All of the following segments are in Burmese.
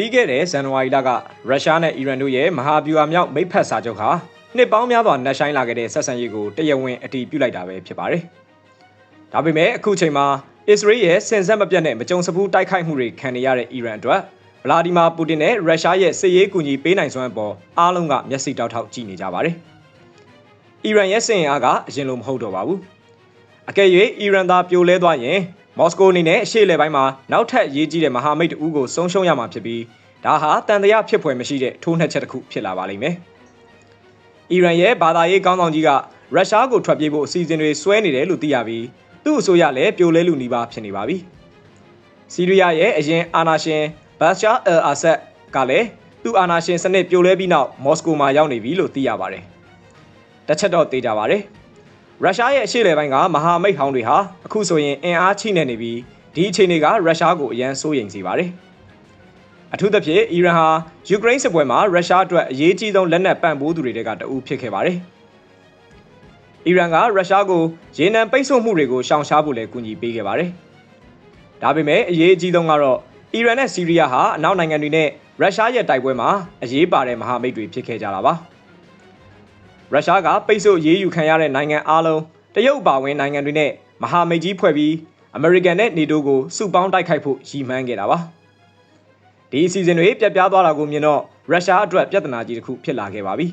ပြီးခဲ့တဲ့ဇန်နဝါရီလကရုရှားနဲ့အီရန်တို့ရဲ့မဟာဗျူဟာမြောက်မိတ်ဖက်စာချုပ်ဟာနှစ်ပေါင်းများစွာနှက်ဆိုင်လာခဲ့တဲ့ဆက်ဆံရေးကိုတရားဝင်အတည်ပြုလိုက်တာပဲဖြစ်ပါတယ်။ဒါပေမဲ့အခုချိန်မှာအစ္စရေးရဲ့စင်ဆက်မပြတ်တဲ့မကြုံစဖူးတိုက်ခိုက်မှုတွေခံနေရတဲ့အီရန်အတွက်ဗလာဒီမာပူတင်နဲ့ရုရှားရဲ့စစ်ရေးကူညီပေးနိုင်စွမ်းအပေါ်အားလုံးကမျက်စိတောက်ထောက်ကြည့်နေကြပါတယ်။အီရန်ရဲ့စင်အားကအရင်လိုမဟုတ်တော့ပါဘူး။အကယ်၍အီရန်သားပြိုလဲသွားရင် မော်စကိုအနေနဲ့အရှေ့လေပိုင်းမှာနောက်ထပ်ရေးကြီးတဲ့မဟာမိတ်တဦးကိုဆုံးရှုံးရမှာဖြစ်ပြီးဒါဟာတန်တရားဖြစ်ဖွယ်မရှိတဲ့ထိုးနှက်ချက်တစ်ခုဖြစ်လာပါလိမ့်မယ်။အီရန်ရဲ့ဘာသာရေးကောင်းဆောင်ကြီးကရုရှားကိုထွက်ပြေးဖို့အစီအစဉ်တွေဆွဲနေတယ်လို့သိရပြီးသူ့အစိုးရလည်းပြိုလဲလူနီးပါးဖြစ်နေပါပြီ။စီးရီးယားရဲ့အရင်အာဏာရှင်ဘတ်ရှာအယ်အာဆတ်ကလည်းသူ့အာဏာရှင်စနစ်ပြိုလဲပြီးနောက်မော်စကိုမှာရောက်နေပြီလို့သိရပါတယ်။တစ်ချက်တော့သိကြပါတယ်။ ရုရှားရဲ့အရှေ့လေပိုင်းကမဟာမိတ်ဟောင်းတွေဟာအခုဆိုရင်အင်အားချိနေနေပြီးဒီအခြေအနေကရုရှားကိုအရန်စိုးရိမ်စေပါတယ်။အထူးသဖြင့်အီရန်ဟာယူကရိန်းစစ်ပွဲမှာရုရှားအတွက်အရေးကြီးဆုံးလက်နက်ပံ့ပိုးသူတွေကတအူးဖြစ်ခဲ့ပါတယ်။အီရန်ကရုရှားကိုရေနံပိတ်ဆို့မှုတွေကိုရှောင်ရှားဖို့လည်းကူညီပေးခဲ့ပါတယ်။ဒါပေမဲ့အရေးအကြီးဆုံးကတော့အီရန်နဲ့ဆီးရီးယားဟာအနောက်နိုင်ငံတွေနဲ့ရုရှားရဲ့တိုက်ပွဲမှာအရေးပါတဲ့မဟာမိတ်တွေဖြစ်ခဲ့ကြတာပါ။ ရုရှားကပိတ်ဆို့ရေးယူခံရတဲ့နိုင်ငံအလုံးတရုတ်ပါဝင်နိုင်ငံတွေနဲ့မဟာမိတ်ကြီးဖွဲ့ပြီးအမေရိကန်နဲ့နေတိုးကိုစုပေါင်းတိုက်ခိုက်ဖို့ရည်မှန်းခဲ့တာပါဒီအစီအစဉ်တွေပြတ်ပြားသွားတာကိုမြင်တော့ရုရှားအတွက်ပြဿနာကြီးတစ်ခုဖြစ်လာခဲ့ပါပြီ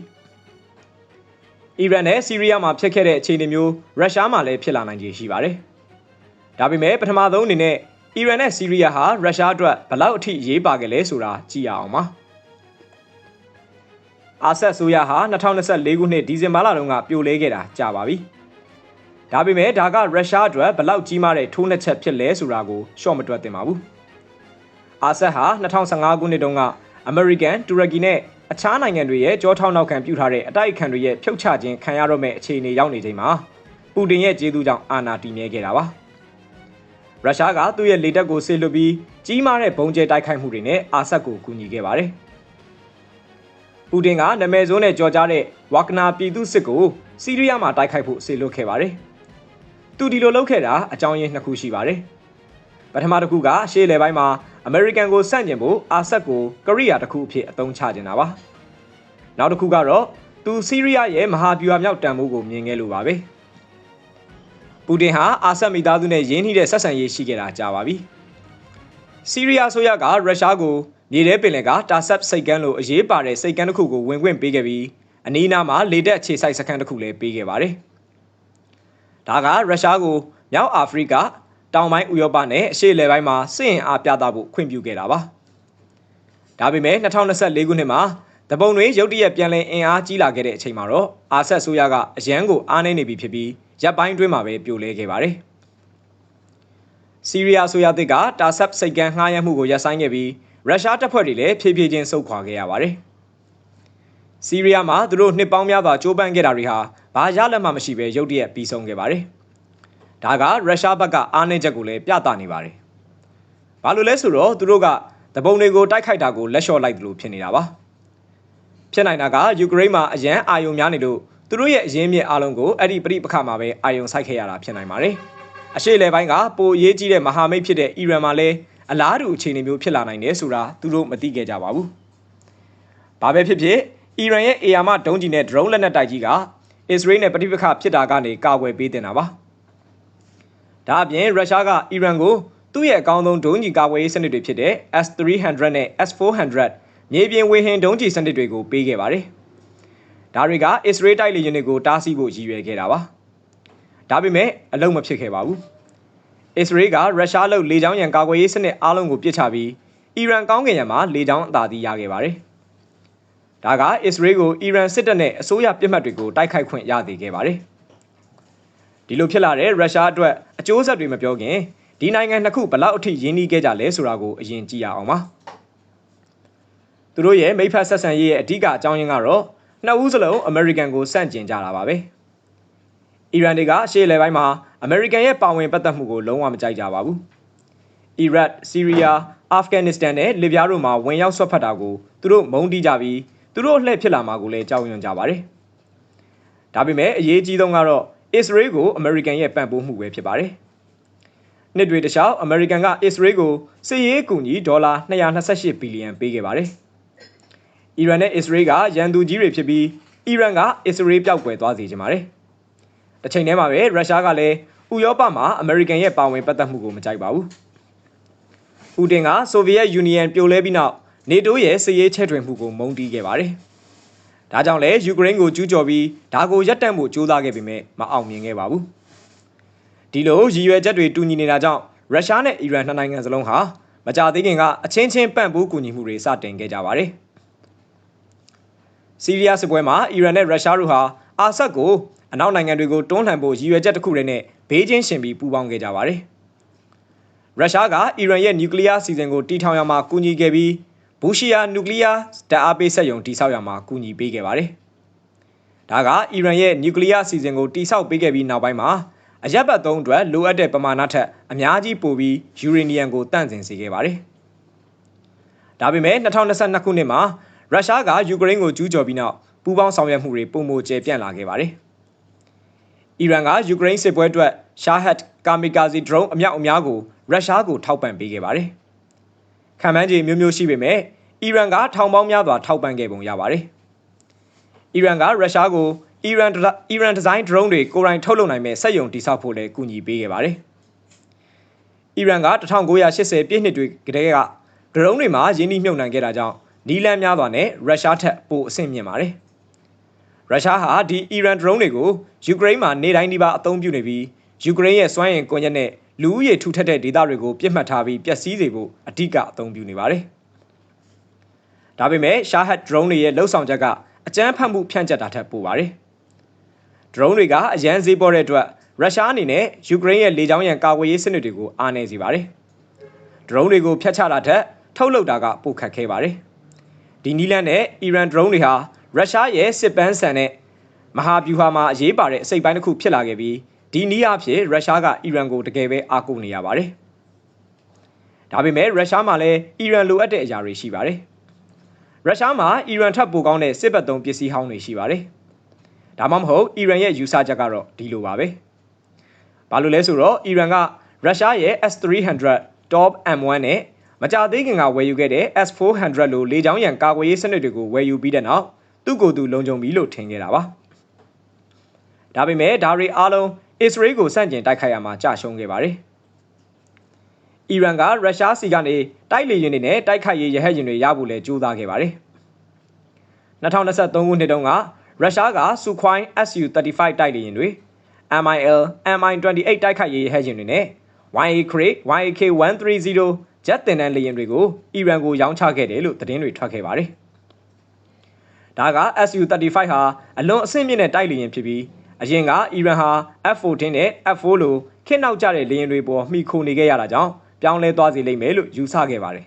အီရန်နဲ့ဆီးရီးယားမှာဖြစ်ခဲ့တဲ့အခြေအနေမျိုးရုရှားမှာလည်းဖြစ်လာနိုင်ခြေရှိပါတယ်ဒါပေမဲ့ပထမဆုံးအနေနဲ့အီရန်နဲ့ဆီးရီးယားဟာရုရှားအတွက်ဘလောက်အထိရေးပါခဲ့လဲဆိုတာကြည့်ရအောင်ပါ အာဆက်ဆိုရဟာ2024ခုနှစ်ဒီဇင်ဘာလတုန်းကပြိုလဲခဲ့တာကြာပါပြီ။ဒါပေမဲ့ဒါကရုရှားအတွက်ဘလောက်ကြီးမားတဲ့ထိုးနှက်ချက်ဖြစ်လဲဆိုတာကိုရှော့မတွက်သင့်ပါဘူး။အာဆက်ဟာ2015ခုနှစ်တုန်းကအမေရိကန်၊တူရကီနဲ့အခြားနိုင်ငံတွေရဲ့ကြောထောက်နောက်ခံပြုထားတဲ့အတိုက်အခံတွေရဲ့ဖြုတ်ချခြင်းခံရတော့မဲ့အခြေအနေရောက်နေချိန်မှာပူတင်ရဲ့ကျေးဇူးကြောင့်အာဏာတည်မြဲခဲ့တာပါ။ရုရှားကသူ့ရဲ့လေတပ်ကိုဆေးလွှတ်ပြီးကြီးမားတဲ့ဘုံကျဲတိုက်ခိုက်မှုတွေနဲ့အာဆက်ကိုကူညီခဲ့ပါတယ်။ ပူတင်ကနာမည်ဆိုးနဲ့ကြော်ကြားတဲ့ဝါကနာပြည်သူစစ်ကိုစီးရီးယားမှာတိုက်ခိုက်ဖို့ဆေလွတ်ခဲ့ပါတယ်။သူဒီလိုလုပ်ခဲ့တာအကြောင်းရင်းနှစ်ခုရှိပါတယ်။ပထမတစ်ခုကရှေ့လေပိုင်းမှာအမေရိကန်ကိုစန့်ကျင်ဖို့အာဆက်ကိုကရိယာတစ်ခုအဖြစ်အသုံးချနေတာပါ။နောက်တစ်ခုကတော့သူစီးရီးယားရဲ့မဟာဗျူဟာမြောက်တန်ဖိုးကိုမြင်ခဲ့လို့ပါပဲ။ပူတင်ဟာအာဆက်မိသားစုနဲ့ရင်းနှီးတဲ့ဆက်ဆံရေးရှိခဲ့တာကြာပါပြီ။စီးရီးယားဆိုရကရုရှားကို မြေထဲပင်လယ်ကတာဆပ်စိတ်ကမ်းလိုအရေးပါတဲ့စိတ်ကမ်းတစ်ခုကိုဝင်ခွင့်ပေးခဲ့ပြီးအနီးနားမှာလေတပ်ခြေစိုက်စခန်းတစ်ခုလည်းပေးခဲ့ပါတယ်။ဒါကရုရှားကိုမြောက်အာဖရိကတောင်ပိုင်းဥရောပနဲ့အရှေ့အလယ်ပိုင်းမှာစစ်ရင်အားပြသဖို့ခွင့်ပြုခဲ့တာပါ။ဒါပေမဲ့2024ခုနှစ်မှာတပုံတွေရုတ်တရက်ပြန်လည်အင်အားကြီးလာခဲ့တဲ့အချိန်မှာတော့အာဆက်ဆိုရကအရန်ကိုအားနှိမ့်နေပြီဖြစ်ပြီးရပ်ပိုင်းတွင်းမှာပဲပြိုလဲခဲ့ပါတယ်။စီးရီးယားဆိုရသစ်ကတာဆပ်စိတ်ကမ်းငှားရမ်းမှုကိုရပ်ဆိုင်းခဲ့ပြီး ရုရှားတပ်ဖွဲ့တွေလည်းဖြည်းဖြည်းချင်းဆုတ်ခွာခဲ့ရပါတယ်။စီးရီးယားမှာသူတို့နှစ်ပေါင်းများစွာကြိုးပမ်းခဲ့တာတွေဟာဘာရလက်မှမရှိဘဲရုတ်တရက်ပြီးဆုံးခဲ့ပါတယ်။ဒါကရုရှားဘက်ကအားနည်းချက်ကိုလည်းပြသနေပါတယ်။ဘာလို့လဲဆိုတော့သူတို့ကတပုံတွေကိုတိုက်ခိုက်တာကိုလက်လျှော့လိုက်တယ်လို့ဖြစ်နေတာပါ။ဖြစ်နိုင်တာကယူကရိန်းမှာအရန်အာယုံများနေလို့သူတို့ရဲ့အရင်းမြစ်အလုံးကိုအဲ့ဒီပြိပခါမှာပဲအာယုံဆိုင်ခဲ့ရတာဖြစ်နိုင်ပါတယ်။အရှိလေပိုင်းကပိုအရေးကြီးတဲ့မဟာမိတ်ဖြစ်တဲ့အီရန်မှာလည်း အလားတူအခြေအနေမျိုးဖြစ်လာနိုင်တယ်ဆိုတာသူတို့မသိခဲ့ကြပါဘူး။ဘာပဲဖြစ်ဖြစ်အီရန်ရဲ့အေယာမဒုံးကျည်နဲ့ drone လက်နက်တိုက်ကြီးကအစ္စရေးနဲ့ပဋိပက္ခဖြစ်တာကနေကာကွယ်ပေးတင်တာပါ။ဒါအပြင်ရုရှားကအီရန်ကိုသူ့ရဲ့အကောင်းဆုံးဒုံးကျည်ကာကွယ်ရေးစနစ်တွေဖြစ်တဲ့ S300 နဲ့ S400 မြေပြင်ဝေဟင်ဒုံးကျည်စနစ်တွေကိုပေးခဲ့ပါတယ်။ဒါတွေကအစ္စရေးတိုက်လေယာဉ်တွေကိုတားဆီးဖို့ရည်ရွယ်ခဲ့တာပါ။ဒါပေမဲ့အလုံးမဖြစ်ခဲ့ပါဘူး။ အစ္စရေးကရုရှားလုပ်လေကြောင်းရန်ကာကွယ်ရေးစနစ်အားလုံးကိုပစ်ချပြီးအီရန်ကောင်းကင်ရန်မှာလေကြောင်းအသာစီးရခဲ့ပါတယ်။ဒါကအစ္စရေးကိုအီရန်စစ်တပ်နဲ့အစိုးရပြစ်မှတ်တွေကိုတိုက်ခိုက်ခွင့်ရသေးခဲ့ပါတယ်။ဒီလိုဖြစ်လာတဲ့ရုရှားအတွက်အကျိုးဆက်တွေမပြောခင်ဒီနိုင်ငံနှစ်ခုဘလောက်အထိရင်းနှီးခဲ့ကြလဲဆိုတာကိုအရင်ကြည့်ရအောင်ပါ။သူတို့ရဲ့မိဖက်ဆက်ဆံရေးရဲ့အဓိကအကြောင်းရင်းကတော့နှစ်ဦးစလုံးအမေရိကန်ကိုစန့်ကျင်ကြတာပါပဲ။ အီရန်တွေကရှေ့လေပိုင်းမှာအမေရိကန်ရဲ့ပါဝင်ပတ်သက်မှုကိုလုံးဝမကြိုက်ကြပါဘူး။အီရတ်၊ဆီးရီးယား၊အာဖဂန်နစ္စတန်နဲ့လစ်ဗျားတို့မှာဝင်ရောက်ဆွတ်ဖက်တာကိုသူတို့မုန်းတီးကြပြီးသူတို့လှည့်ဖြစ်လာမှာကိုလည်းကြောက်ရွံ့ကြပါတယ်။ဒါပေမဲ့အရေးကြီးဆုံးကတော့အစ္စရေးကိုအမေရိကန်ရဲ့ပံ့ပိုးမှုပဲဖြစ်ပါတယ်။နှစ်တွေတခြားအမေရိကန်ကအစ္စရေးကိုစစ်ရေးအကူအညီဒေါ်လာ228ဘီလီယံပေးခဲ့ပါတယ်။အီရန်နဲ့အစ္စရေးကရန်သူကြီးတွေဖြစ်ပြီးအီရန်ကအစ္စရေးပျောက်ကွယ်သွားစေချင်ပါတယ်။ တစ်ချိန်တည်းမှာပဲရုရှားကလည်းဥရောပမှာအမေရိကန်ရဲ့ပါဝင်ပတ်သက်မှုကိုမကြိုက်ပါဘူး။ဦးတင်ကဆိုဗီယက်ယူနီယံပြိုလဲပြီးနောက်နေတိုးရဲ့စစ်ရေးချဲ့ထွင်မှုကိုမုန်းတီးခဲ့ပါတယ်။ဒါကြောင့်လည်းယူကရိန်းကိုကျူးကျော်ပြီးဒါကိုရပ်တန့်ဖို့ကြိုးစားခဲ့ပေမဲ့မအောင်မြင်ခဲ့ပါဘူး။ဒီလိုရည်ရွယ်ချက်တွေတူညီနေတာကြောင့်ရုရှားနဲ့အီရန်နှစ်နိုင်ငံစလုံးဟာမကြသေးခင်ကအချင်းချင်းပံ့ပိုးကူညီမှုတွေစတင်ခဲ့ကြပါတယ်။စီးရီးယားစစ်ပွဲမှာအီရန်နဲ့ရုရှားတို့ဟာ အာဆတ်ကိုအနောက်နိုင်ငံတွေကိုတွန်းလှန်ဖို့ရည်ရွယ်ချက်တစ်ခုတည်းနဲ့ဘေးချင်းရှင်ပြီးပူးပေါင်းခဲ့ကြပါတယ်။ရုရှားကအီရန်ရဲ့နျူကလ িয়ার စီစဉ်ကိုတီထောင်ရမှာကူညီခဲ့ပြီးဘူရှီယာနျူကလ িয়ার ဓာတ်အားပေးစက်ရုံတိစောက်ရမှာကူညီပေးခဲ့ပါတယ်။ဒါကအီရန်ရဲ့နျူကလ িয়ার စီစဉ်ကိုတိစောက်ပေးခဲ့ပြီးနောက်ပိုင်းမှာအရက်ဘတ်သုံးအတွက်လိုအပ်တဲ့ပမာဏထက်အများကြီးပိုပြီးယူရေနီယံကိုတန့်စင်စေခဲ့ပါတယ်။ဒါပေမဲ့2022ခုနှစ်မှာရုရှားကယူကရိန်းကိုကျူးကျော်ပြီးနောက် ပူးပေါင်းဆောင်ရွက်မှုတွေပုံမကျပြန့်လာခဲ့ပါတယ်။အီရန်ကယူကရိန်းစစ်ပွဲအတွက်ရှာဟတ်ကာမီကာဇီဒရုန်းအမြောက်အများကိုရုရှားကိုထောက်ပံ့ပေးခဲ့ပါတယ်။ခံမှန်းခြေမျိုးမျိုးရှိပေမဲ့အီရန်ကထောင်ပေါင်းများစွာထောက်ပံ့ခဲ့ပုံရပါတယ်။အီရန်ကရုရှားကိုအီရန်အီရန်ဒီဇိုင်း drone တွေကိုယ်တိုင်ထုတ်လုပ်နိုင်မဲ့စက်ရုံတိစောက်ဖို့လည်းကူညီပေးခဲ့ပါတယ်။အီရန်က1980ပြည့်နှစ်တွေကတည်းက drone တွေမှာရင်းနှီးမြှုပ်နှံခဲ့တာကြောင့်နီလန်းများစွာနဲ့ရုရှားထက်ပိုအဆင့်မြင့်ပါတယ်။ ရုရှားဟာဒီအီရန် drone တွေကိုယူကရိန်းမှာနေတိုင်းဒီပါအသုံးပြုနေပြီးယူကရိန်းရဲ့စွမ်းအင်ကွန်ရက်နဲ့လူဦးရေထူထပ်တဲ့ဒေသတွေကိုပြစ်မှတ်ထားပြီးပျက်စီးစေဖို့အဓိကအသုံးပြုနေပါတယ်။ဒါပေမဲ့ Shahed drone တွေရဲ့လှုပ်ဆောင်ချက်ကအကြမ်းဖက်မှုဖြန့်ကျက်တာထက်ပိုပါတယ်။ drone တွေကအရန်ဈေးပေါ်တဲ့အတွက်ရုရှားအနေနဲ့ယူကရိန်းရဲ့လေကြောင်းရန်ကာကွယ်ရေးစနစ်တွေကိုအားနည်းစေပါတယ်။ drone တွေကိုဖျက်ချတာထက်ထုတ်လုပ်တာကပိုခက်ခဲပါတယ်။ဒီနီလန်နဲ့အီရန် drone တွေဟာ ရုရှားရဲ့စစ်ပန်းဆန်တဲ့မဟာဗျူဟာမှာအရေးပါတဲ့အစိတ်ပိုင်းတစ်ခုဖြစ်လာခဲ့ပြီးဒီနည်းအားဖြင့်ရုရှားကအီရန်ကိုတကယ်ပဲအားကိုးနေရပါတယ်။ဒါပေမဲ့ရုရှားမှာလည်းအီရန်လိုအပ်တဲ့အရာတွေရှိပါတယ်။ရုရှားမှာအီရန်ထပ်ပိုကောင်းတဲ့စစ်ဘက်သုံးပစ္စည်းဟောင်းတွေရှိပါတယ်။ဒါမှမဟုတ်အီရန်ရဲ့ယူဆချက်ကတော့ဒီလိုပါပဲဘာလို့လဲဆိုတော့အီရန်ကရုရှားရဲ့ S300 Top M1 နဲ့မကြသေးခင်ကဝယ်ယူခဲ့တဲ့ S400 လိုလေကြောင်းရန်ကာကွယ်ရေးစနစ်တွေကိုဝယ်ယူပြီးတဲ့နောက် သူ့ကိုယ်သူလုံခြုံပြီလို့ထင်ခဲ့တာပါဒါပေမဲ့ဒါတွေအားလုံးအစ္စရေးကိုစန့်ကျင်တိုက်ခိုက်ရမှာကြာရှုံးခဲ့ပါတယ်အီရန်ကရုရှားစီကနေတိုက်လေယာဉ်တွေနဲ့တိုက်ခိုက်ရေးရဟတ်ယာဉ်တွေရဖို့လဲကြိုးစားခဲ့ပါတယ်2023ခုနှစ်တုန်းကရုရှားက Sukhoi Su-35 တိုက်လေယာဉ်တွေ MIL Mi-28 တိုက်ခိုက်ရေးဟဲ့ယာဉ်တွေနဲ့ YA Crate YAK-130 ဂျက်တင်တန်းလေယာဉ်တွေကိုအီရန်ကိုရောင်းချခဲ့တယ်လို့သတင်းတွေထွက်ခဲ့ပါတယ်။ ဒါက Su-35 ဟာအလွန်အဆင့်မြင့်တဲ့တိုက်လေယာဉ်ဖြစ်ပြီးအရင်ကအီရန်ဟာ F-14 နဲ့ F-4 လိုခေတ်နောက်ကျတဲ့လေယာဉ်တွေပေါ်မှီခိုနေခဲ့ရတာကြောင့်ပြောင်းလဲသွားစေလိမ့်မယ်လို့ယူဆခဲ့ပါတယ်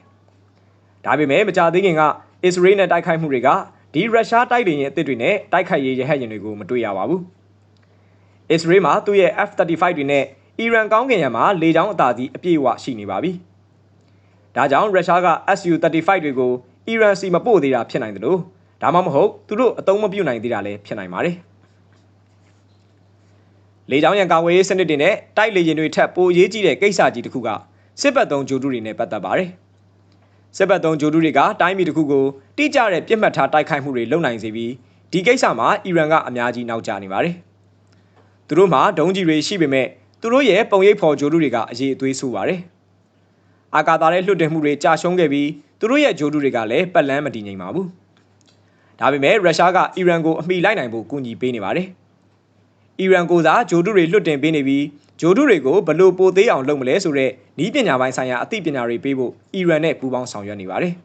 ။ဒါပေမဲ့မကြသေးခင်ကအစ္စရေးနဲ့တိုက်ခိုက်မှုတွေကဒီရုရှားတိုက်လေယာဉ်အသစ်တွေနဲ့တိုက်ခိုက်ရေးရဟတ်ယာဉ်တွေကိုမတွေ့ရပါဘူး။အစ္စရေးမှာသူ့ရဲ့ F-35 တွေနဲ့အီရန်ကောင်းကင်ယံမှာလေကြောင်းအသာစီးအပြည့်အဝရှိနေပါပြီ။ဒါကြောင့်ရုရှားက Su-35 တွေကိုအီရန်စီမပို့သေးတာဖြစ်နိုင်တယ်လို့ ဒါမှမဟုတ်သူတို့အသုံးမပြုနိုင်သေးတာလည်းဖြစ်နိုင်ပါတယ်။လေကြောင်းရန်ကာဝေးရေးစနစ်တွေနဲ့တိုက်လေယာဉ်တွေထက်ပိုအရေးကြီးတဲ့ကိစ္စကြီးတစ်ခုကစစ်ဘက်သုံးဂျိုတုတွေနဲ့ပတ်သက်ပါတယ်။စစ်ဘက်သုံးဂျိုတုတွေကတိုင်းပြည်တစ်ခုကိုတိကျတဲ့ပြစ်မှတ်ထားတိုက်ခိုက်မှုတွေလုပ်နိုင်စေပြီးဒီကိစ္စမှာအီရန်ကအများကြီးနောက်ကျနေပါတယ်။သူတို့မှာဒုံးကျည်တွေရှိပေမဲ့သူတို့ရဲ့ပုံရိပ်ဖော်ဂျိုတုတွေကအရေးအသွေးဆိုးပါတယ်။အာကာသရဲ့လွှတ်တင်မှုတွေကြာရှုံးခဲ့ပြီးသူတို့ရဲ့ဂျိုတုတွေကလည်းပတ်လန်းမတည်ငြိမ်ပါဘူး။ ဒါပေမဲ့ရုရှားကအီရန်ကိုအမိလိုက်နိုင်ဖို့ကူညီပေးနေပါတယ်။အီရန်ကိုစားဂျိုတုတွေလွှတ်တင်ပေးနေပြီးဂျိုတုတွေကိုဘလို့ပိုသေးအောင်လုပ်မလဲဆိုတော့ဤပညာပိုင်းဆိုင်ရာအသိပညာတွေပေးဖို့အီရန်နဲ့ပူးပေါင်းဆောင်ရွက်နေပါတယ်။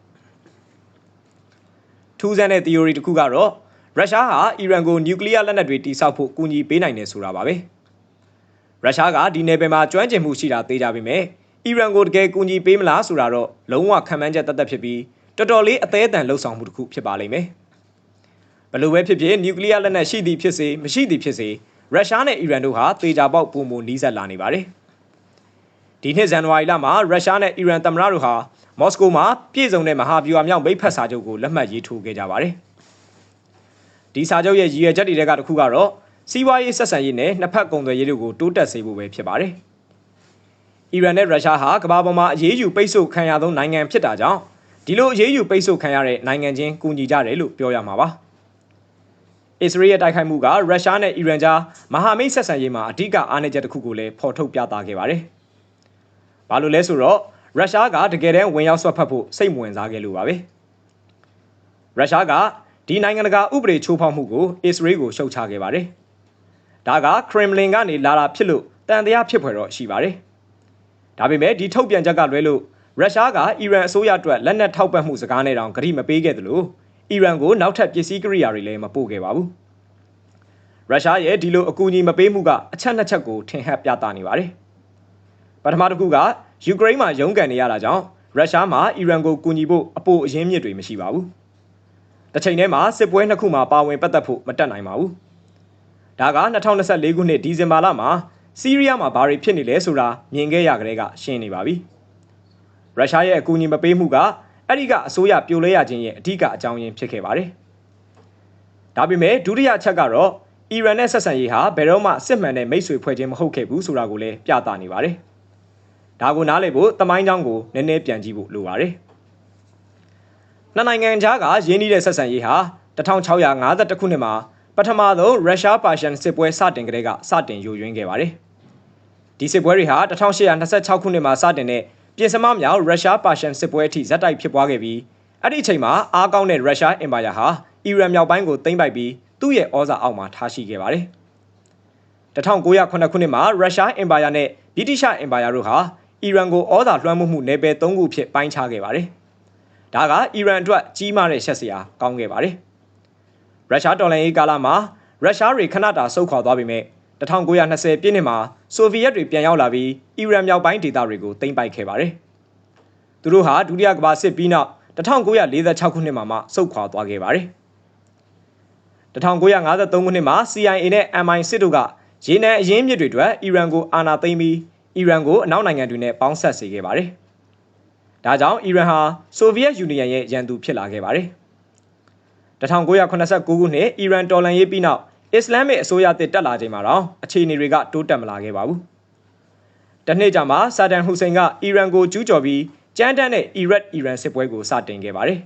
ထူးဆန်းတဲ့ theory တစ်ခုကတော့ရုရှားဟာအီရန်ကိုနျူကလ িয়ার လက်နက်တွေတိစောက်ဖို့ကူညီပေးနိုင်တယ်ဆိုတာပါပဲ။ရုရှားကဒီနယ်ပယ်မှာကျွမ်းကျင်မှုရှိတာသိကြပေမဲ့အီရန်ကိုတကယ်ကူညီပေးမလားဆိုတာတော့လုံးဝခံမှန်းချက်တသက်ဖြစ်ပြီးတော်တော်လေးအသေးအတန်လှုပ်ဆောင်မှုတစ်ခုဖြစ်ပါလိမ့်မယ်။ ဘလို့ပဲဖြစ်ဖြစ်နျူကလ িয়ার လက်နက်ရှိသည်ဖြစ်စေမရှိသည်ဖြစ်စေရုရှားနဲ့အီရန်တို့ဟာသေချာပေါက်ပုံမနီးစပ်လာနေပါတယ်။ဒီနှစ်ဇန်နဝါရီလမှာရုရှားနဲ့အီရန်သမ္မတတို့ဟာမော်စကိုမှာပြည်စုံတဲ့မဟာဗျူဟာမြောက်မိတ်ဖက်စာချုပ်ကိုလက်မှတ်ရေးထိုးခဲ့ကြပါတယ်။ဒီစာချုပ်ရဲ့ရည်ရွယ်ချက်တွေကတစ်ခုကတော့စီးပွားရေးဆက်ဆံရေးနဲ့နှစ်ဖက်ကုန်သွယ်ရေးတို့ကိုတိုးတက်စေဖို့ပဲဖြစ်ပါတယ်။အီရန်နဲ့ရုရှားဟာကမ္ဘာပေါ်မှာအရေးယူပိတ်ဆို့ခံရသောနိုင်ငံဖြစ်တာကြောင့်ဒီလိုအရေးယူပိတ်ဆို့ခံရတဲ့နိုင်ငံချင်းကူညီကြတယ်လို့ပြောရမှာပါ။ အစ္စရေးရဲ့တိုက်ခိုက်မှုကရုရှားနဲ့အီရန်ကြားမဟာမိတ်ဆက်ဆံရေးမှာအဓိကအားနည်းချက်တစ်ခုကိုလည်းဖော်ထုတ်ပြသခဲ့ပါတယ်။ဘာလို့လဲဆိုတော့ရုရှားကတကယ်တမ်းဝင်ရောက်ဆွတ်ဖက်ဖို့စိတ်မဝင်စားခဲ့လို့ပါပဲ။ရုရှားကဒီနိုင်ငံတကာဥပဒေချိုးဖောက်မှုကိုအစ္စရေးကိုရှုတ်ချခဲ့ပါတယ်။ဒါကခရမ်လင်ကနေလာတာဖြစ်လို့တန်တရားဖြစ်ဖွယ်တော့ရှိပါတယ်။ဒါပေမဲ့ဒီထုတ်ပြန်ချက်ကလွဲလို့ရုရှားကအီရန်အစိုးရအတွက်လက်နက်ထောက်ပံ့မှုစကားနဲ့တောင်ဂရိမပေးခဲ့သလို အီရန်ကိုနောက်ထပ်ပစ္စည်းကိရိယာတွေလည်းမပို့ခဲ့ပါဘူး။ရုရှားရဲ့ဒီလိုအကူအညီမပေးမှုကအချက်နှစ်ချက်ကိုထင်ဟပ်ပြသနေပါတယ်။ပထမတစ်ခုကယူကရိန်းမှာရုန်းကန်နေရတာကြောင့်ရုရှားမှာအီရန်ကိုကူညီဖို့အပိုအရင်းမြစ်တွေမရှိပါဘူး။တစ်ချိန်တည်းမှာစစ်ပွဲနှစ်ခုမှာပါဝင်ပတ်သက်ဖို့မတက်နိုင်ပါဘူး။ဒါက2024ခုနှစ်ဒီဇင်ဘာလမှာစီးရီးယားမှာဘာတွေဖြစ်နေလဲဆိုတာမြင်ခဲ့ရကြတဲ့ကရှင်းနေပါပြီ။ရုရှားရဲ့အကူအညီမပေးမှုက အဲ့ဒီကအစိုးရပြိုလဲရခြင်းရဲ့အဓိကအကြောင်းရင်းဖြစ်ခဲ့ပါတယ်။ဒါပေမဲ့ဒုတိယချက်ကတော့အီရန်နဲ့ဆက်ဆံရေးဟာဘယ်တော့မှစစ်မှန်တဲ့မိတ်ဆွေဖွဲ့ခြင်းမဟုတ်ခဲ့ဘူးဆိုတာကိုလည်းပြသနေပါတယ်။ဒါကိုနားလည်ဖို့တမိုင်းကြောင်းကိုနည်းနည်းပြန်ကြည့်ဖို့လိုပါတယ်။နှစ်နိုင်ငံကြားကရင်းနှီးတဲ့ဆက်ဆံရေးဟာ1652ခုနှစ်မှာပထမဆုံးရုရှားပါရှန်စစ်ပွဲစတင်ကလေးကစတင်ယိုယွင်းခဲ့ပါတယ်။ဒီစစ်ပွဲတွေဟာ1826ခုနှစ်မှာစတင်တဲ့ ပြင်စမမြောက်ရုရှားပါရှန်စစ်ပွဲအထိဇက်တိုက်ဖြစ်ပွားခဲ့ပြီးအဲ့ဒီအချိန်မှာအားကောင်းတဲ့ရုရှားအင်ပါယာဟာအီရန်မြောက်ပိုင်းကိုသိမ်းပိုက်ပြီးသူ့ရဲ့ဩဇာအောက်မှာထားရှိခဲ့ပါတယ်။1909ခုနှစ်မှာရုရှားအင်ပါယာနဲ့ဗြိတိရှအင်ပါယာတို့ဟာအီရန်ကိုဩဇာလွှမ်းမိုးမှုနယ်ပယ်၃ခုဖြစ်ပိုင်းခြားခဲ့ပါတယ်။ဒါကအီရန်အတွက်ကြီးမားတဲ့ရှက်စရာကောင်းခဲ့ပါတယ်။ရုရှားတော်လှန်ရေးကာလမှာရုရှားတွေခဏတာဆုတ်ခွာသွားပေမဲ့1920ပြည့်နှစ်မှာ ဆိုဗီယက်တွေပြန်ရောက်လာပြီးအီရန်မြောက်ပိုင်းဒေသတွေကိုသိမ်းပိုက်ခဲ့ပါတယ်။သူတို့ဟာဒုတိယကမ္ဘာစစ်ပြီးနောက်1946ခုနှစ်မှာမှဆုတ်ခွာသွားခဲ့ပါတယ်။1953ခုနှစ်မှာ CIA နဲ့ MI စစ်တို့ကရေနံအရင်းမြစ်တွေအတွက်အီရန်ကိုအာဏာသိမ်းပြီးအီရန်ကိုအနောက်နိုင်ငံတွေနဲ့ပေါင်းဆက်စေခဲ့ပါတယ်။ဒါကြောင့်အီရန်ဟာဆိုဗီယက်ယူနီယံရဲ့ရန်သူဖြစ်လာခဲ့ပါတယ်။1989ခုနှစ်အီရန်တော်လှန်ရေးပြီးနောက် အစ္စလမ်မစ်အစိုးရတစ်တက်လာချိန်မှာတော့အခြေအနေတွေကတိုးတက်မလာခဲ့ပါဘူး။တနေ့ကြာမှာဆာဒန်ဟူစိန်ကအီရန်ကိုကျူးကျော်ပြီးကြမ်းတမ်းတဲ့အီရတ်အီရန်စစ်ပွဲကိုစတင်ခဲ့ပါတယ်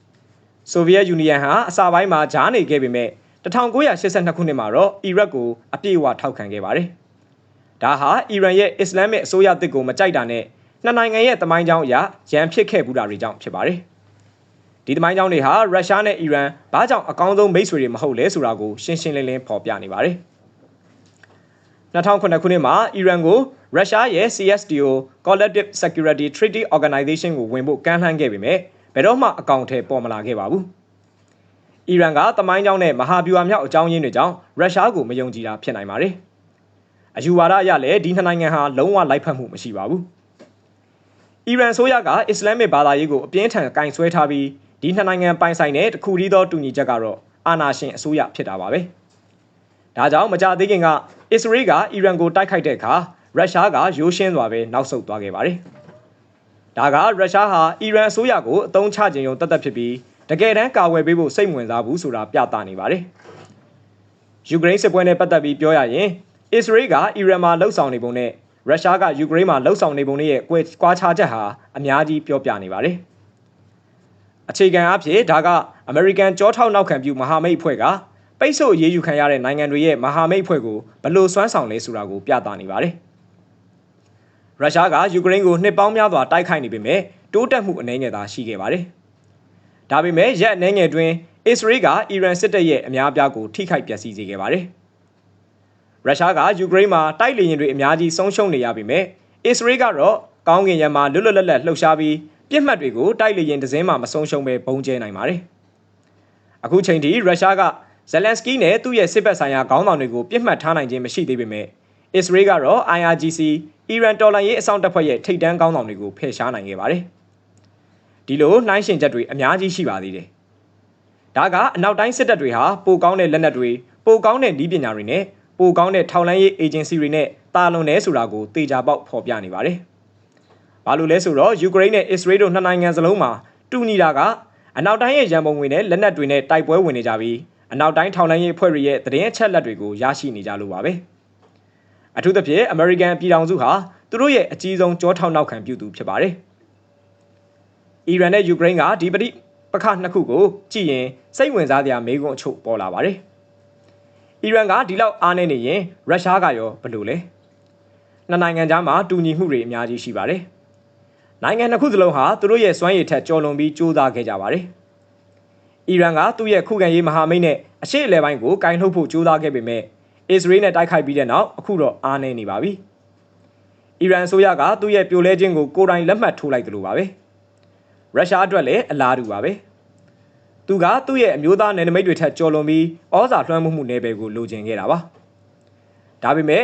။ဆိုဗီယက်ယူနီယံဟာအစပိုင်းမှာဂျားနေခဲ့ပေမဲ့1982ခုနှစ်မှာတော့အီရတ်ကိုအပြည့်အဝထောက်ခံခဲ့ပါတယ်။ဒါဟာအီရန်ရဲ့အစ္စလမ်မစ်အစိုးရတစ်ကိုမကြိုက်တာနဲ့နှစ်နိုင်ငံရဲ့တမိုင်းကြောင်းအရရန်ဖြစ်ခဲ့ဘူးတာတွေကြောင့်ဖြစ်ပါတယ်။ ဒီသမိုင်းကြောင်းတွေဟာရုရှားနဲ့အီရန်ဘာကြောင့်အကောင်းဆုံးမိတ်ဆွေတွေမဟုတ်လဲဆိုတာကိုရှင်းရှင်းလင်းလင်းဖော်ပြနေပါတယ်။2009ခုနှစ်မှာအီရန်ကိုရုရှားရဲ့ CSTO Collective Security Treaty Organization ကိုဝင်ဖို့ကမ်းလှမ်းခဲ့ပေမဲ့ဘယ်တော့မှအကောင့်ထဲပေါ်မလာခဲ့ပါဘူး။အီရန်ကသမိုင်းကြောင်းနဲ့မဟာဗျူဟာမြောက်အကြောင်းရင်းတွေကြောင့်ရုရှားကိုမယုံကြည်တာဖြစ်နိုင်ပါတယ်။အယူဝါဒအရလည်းဒီနှစ်နိုင်ငံဟာလုံးဝလိုက်ဖက်မှုမရှိပါဘူး။အီရန်ဆိုရကအစ္စလာမစ်ဘာသာရေးကိုအပြင်းထန်ကင်ဆွဲထားပြီး ဒီနှစ်နိုင်ငံပိုင်ဆိုင်တဲ့တခုတည်းသောတူညီချက်ကတော့အာဏာရှင်အစိုးရဖြစ်တာပါပဲ။ဒါကြောင့်မကြသေးခင်ကအစ္စရေးကအီရန်ကိုတိုက်ခိုက်တဲ့အခါရုရှားကရိုးရှင်းစွာပဲနောက်ဆုတ်သွားခဲ့ပါတယ်။ဒါကရုရှားဟာအီရန်အစိုးရကိုအသုံးချခြင်းရုံတသက်ဖြစ်ပြီးတကယ်တမ်းကာဝယ်ပေးဖို့စိတ်ဝင်စားဘူးဆိုတာပြသနေပါတယ်။ယူကရိန်းစစ်ပွဲနဲ့ပတ်သက်ပြီးပြောရရင်အစ္စရေးကအီရန်မှာလှုပ်ဆောင်နေပုံနဲ့ရုရှားကယူကရိန်းမှာလှုပ်ဆောင်နေပုံတွေရဲ့ကွာခြားချက်ဟာအများကြီးပြောပြနေပါတယ်။ အခြေခံအဖြစ်ဒါကအမေရိကန်ကြောထောက်နောက်ခံပြုမဟာမိတ်အဖွဲ့ကပိတ်ဆို့အရေးယူခံရတဲ့နိုင်ငံတွေရဲ့မဟာမိတ်အဖွဲ့ကိုဘလို့စွမ်းဆောင်လဲဆိုတာကိုပြသနေပါတယ်။ရုရှားကယူကရိန်းကိုနှစ်ပေါင်းများစွာတိုက်ခိုက်နေပေမဲ့တိုးတက်မှုအနည်းငယ်သာရှိခဲ့ပါတယ်။ဒါပေမဲ့ရက်အနည်းငယ်တွင်အစ္စရေးကအီရန်စစ်တပ်ရဲ့အများအပြားကိုထိခိုက်ပျက်စီးစေခဲ့ပါတယ်။ရုရှားကယူကရိန်းမှာတိုက်လေယာဉ်တွေအများကြီးဆုံးရှုံးနေရပေမဲ့အစ္စရေးကတော့ကောင်းကင်ရံမှာလွတ်လွတ်လပ်လပ်လှုပ်ရှားပြီး ပြစ်မှတ်တွေကိုတိုက်လေရင်ဒဇင်းမှမဆုံးရှုံးပဲဘုံကျဲနိုင်ပါတယ်။အခုချိန်ထိရုရှားကဇယ်လန်စကီနဲ့သူ့ရဲ့စစ်ဘက်ဆိုင်ရာခေါင်းဆောင်တွေကိုပြစ်မှတ်ထားနိုင်ခြင်းမရှိသေးပေမဲ့အစ္စရေးကတော့ IRGC အီရန်တော်လှန်ရေးအဆောင်တပ်ဖွဲ့ရဲ့ထိပ်တန်းခေါင်းဆောင်တွေကိုဖယ်ရှားနိုင်ခဲ့ပါတယ်။ဒီလိုနှိုင်းရှင်ချက်တွေအများကြီးရှိပါသေးတယ်။ဒါကအနောက်တိုင်းစစ်တပ်တွေဟာပိုကောင်းတဲ့လက်နက်တွေပိုကောင်းတဲ့နည်းပညာတွေနဲ့ပိုကောင်းတဲ့ထောက်လှမ်းရေးအေဂျင်စီတွေနဲ့တာလွန်နေဆိုတာကိုတေချာပေါက်ဖော်ပြနေပါတယ်။ ဘာလို့လဲဆိုတော့ယူကရိန်းနဲ့အစ္စရေးတို့နှစ်နိုင်ငံစလုံးမှာတူညီတာကအနောက်တိုင်းရဲ့ရန်ပုံငွေနဲ့လက်နက်တွေနဲ့တိုက်ပွဲဝင်နေကြပြီးအနောက်တိုင်းထောင်လှမ်းရေးအဖွဲ့တွေရဲ့သတင်းအချက်လက်တွေကိုရရှိနေကြလို့ပါပဲအထူးသဖြင့်အမေရိကန်ပြည်ထောင်စုဟာသူသူတို့ရဲ့အကြီးဆုံးကြောထောက်နောက်ခံပြုသူဖြစ်ပါတယ်အီရန်နဲ့ယူကရိန်းကဒီပဋိပက္ခနှစ်ခုကိုကြည့်ရင်စိတ်ဝင်စားစရာမေးခွန်းအချို့ပေါ်လာပါတယ်အီရန်ကဒီလောက်အားနေနေရင်ရုရှားကရောဘယ်လိုလဲနှစ်နိုင်ငံကြားမှာတူညီမှုတွေအများကြီးရှိပါတယ် နိုင်ငံနှစ်ခုစလုံးဟာသူတို့ရဲ့စွမ်းရည်ထက်ကျော်လွန်ပြီးကြိုးစားခဲ့ကြပါတယ်အီရန်ကသူ့ရဲ့ခုခံရေးမဟာမိတ်နဲ့အရှေ့အလယ်ပိုင်းကိုကင်ထုတ်ဖို့ကြိုးစားခဲ့ပေမဲ့အစ္စရေးနဲ့တိုက်ခိုက်ပြီးတဲ့နောက်အခုတော့အားနေနေပါပြီအီရန်အစိုးရကသူ့ရဲ့ပြိုလဲခြင်းကိုကိုယ်တိုင်လက်မှတ်ထိုးလိုက်တယ်လို့ပါပဲရုရှားအတွက်လည်းအလားတူပါပဲသူကသူ့ရဲ့အမျိုးသားနယ်နိမိတ်တွေထက်ကျော်လွန်ပြီးဩဇာလွှမ်းမိုးမှုနယ်ပယ်ကိုလိုချင်ခဲ့တာပါဒါပေမဲ့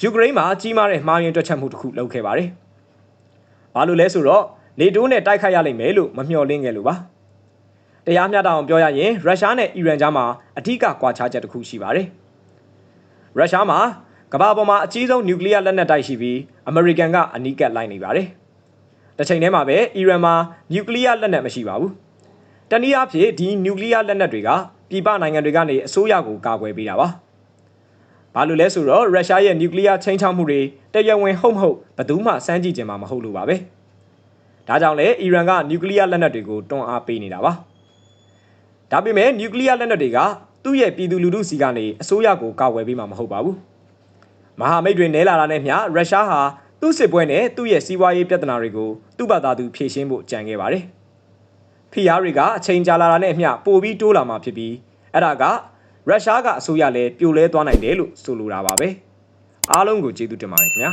ယူကရိန်းမှာကြီးမားတဲ့မှားယွင်းတွက်ချက်မှုတစ်ခုလုပ်ခဲ့ပါတယ် ဘာလို့လဲဆိုတော့နေတိုးနဲ့တိုက်ခိုက်ရလိမ့်မယ်လို့မမျှော်လင့်ခဲ့လို့ပါတရားမျှတအောင်ပြောရရင်ရုရှားနဲ့အီရန်ကြားမှာအထူးကွာခြားချက်တစ်ခုရှိပါတယ်ရုရှားမှာကမ္ဘာပေါ်မှာအကြီးဆုံးနျူကလ িয়ার လက်နက်တိုက်ရှိပြီးအမေရိကန်ကအနီးကပ်လိုက်နေပါတယ်တစ်ချိန်တည်းမှာပဲအီရန်မှာနျူကလ িয়ার လက်နက်မရှိပါဘူးတနည်းအားဖြင့်ဒီနျူကလ িয়ার လက်နက်တွေကပြည်ပနိုင်ငံတွေကနေအစိုးရကိုကာကွယ်ပေးတာပါ ဘာလို့လဲဆိုတော့ရုရှားရဲ့နျူကလ িয়ার ချင်းချောက်မှုတွေတရဝင်ဟုတ်မဟုတ်ဘယ်သူမှစမ်းကြည့်ကြမှာမဟုတ်လို့ပါပဲဒါကြောင့်လေအီရန်ကနျူကလ িয়ার လက်နက်တွေကိုတွန်းအားပေးနေတာပါဒါပေမဲ့နျူကလ িয়ার လက်နက်တွေကသူ့ရဲ့ပြည်သူလူထုစီကနေအစိုးရကိုကာကွယ်ပေးမှာမဟုတ်ပါဘူးမဟာမိတ်တွေနဲလာတာနဲ့မျှရုရှားဟာသူ့စစ်ပွဲနဲ့သူ့ရဲ့စီးပွားရေးပြဿနာတွေကိုသူ့ဘာသာသူဖြေရှင်းဖို့ကြံခဲ့ပါတယ်ဖိအားတွေကအချိန်ကြာလာတာနဲ့အမျှပိုပြီးတိုးလာမှာဖြစ်ပြီးအဲ့ဒါက ရုရှားကအစိုးရလည်းပြိုလဲသွားနိုင်တယ်လို့ဆိုလိုတာပါပဲအားလုံးကိုကျေးဇူးတင်ပါတယ်ခင်ဗျာ